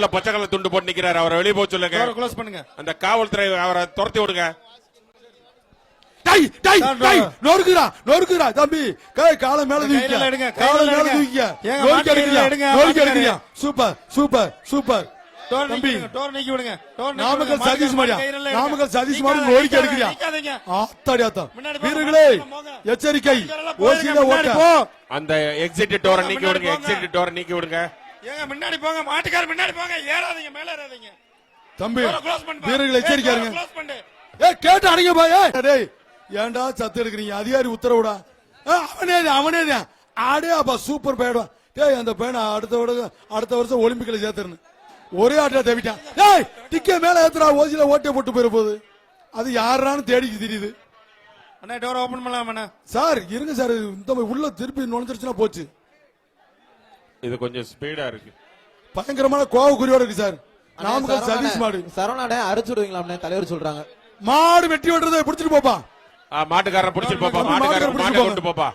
பச்சை கலர் துண்டு போட்டு நிக்கிறாரு. அவரை வெளியே போக சொல்லுங்க. க்ளோஸ் பண்ணுங்க. அந்த காவல்துறை அவரை துரத்தி விடுங்க. டை டை சார், டை டோ- நொறுக்குறா நொறுக்குறா தம்பி. கை காலை மேல தூக்கிக்க. எடுங்க, காலை மேல. தூக்கிக்க. Super super super. Namakkal. Sathish மாடியா. நாமக்கல் சதீஷ் மாடி நீக்காத, எடுக்கிறியா. ஆத்தாடி ஆத்தா. வீரர்களே. எச்சரிக்கை. ஓசியில ஓட்ட. அந்த எக்ஸிட் டோரை நீக்கி விடுங்க. எக்ஸிட் டோரை நீக்கி விடுங்க. ஏங்க முன்னாடி போங்க மாட்டுக்கார முன்னாடி போங்க. ஏறாதீங்க மேல ஏறாதீங்க. தம்பி. வீரர்கள் ஏய், எச்சரிக்கை டோரை இருங்க. ஏ கேட்டு அடங்க பாய் டேய் ஏன்டா சத்து எடுக்கிறீங்க? அதிகாரி உத்தரவுடா. அவனே அவனே தான். ஆடே அப்பா சூப்பர் பேடா டேய் அந்த பேனை அடுத்த அடுத்த வருஷம் ஒலிம்பிக்ல சேர்த்துறேன் ஒரே ஆட்டா தவிட்டான் டேய் டிக்கே மேல ஏத்துறா ஓசில ஓட்டை போட்டு போயிட போகுது. அது யாரான்னு தேடிக்கு தெரியுது. அண்ணா டோர் ஓபன் பண்ணலாம் அண்ணா சார் இருங்க சார். இந்த உள்ள திருப்பி நுழைஞ்சிருச்சுன்னா போச்சு. இது கொஞ்சம் ஸ்பீடா இருக்கு. பயங்கரமான கோவ குறியோட இருக்கு சார். நாமக்கல் சதீஷ் மாடு. சரவணாண்ணே அரைச்சு விடுவீங்களாம்ண்ணே தலைவர் சொல்றாங்க. மாடு வெட்டி விடுறதை பிடிச்சிட்டு போப்பா. ஆ, மாட்டுக்காரரை பிடிச்சிட்டு போப்பா மாட்டுக்காரர் பிடிச்சிட்டு போப்பா.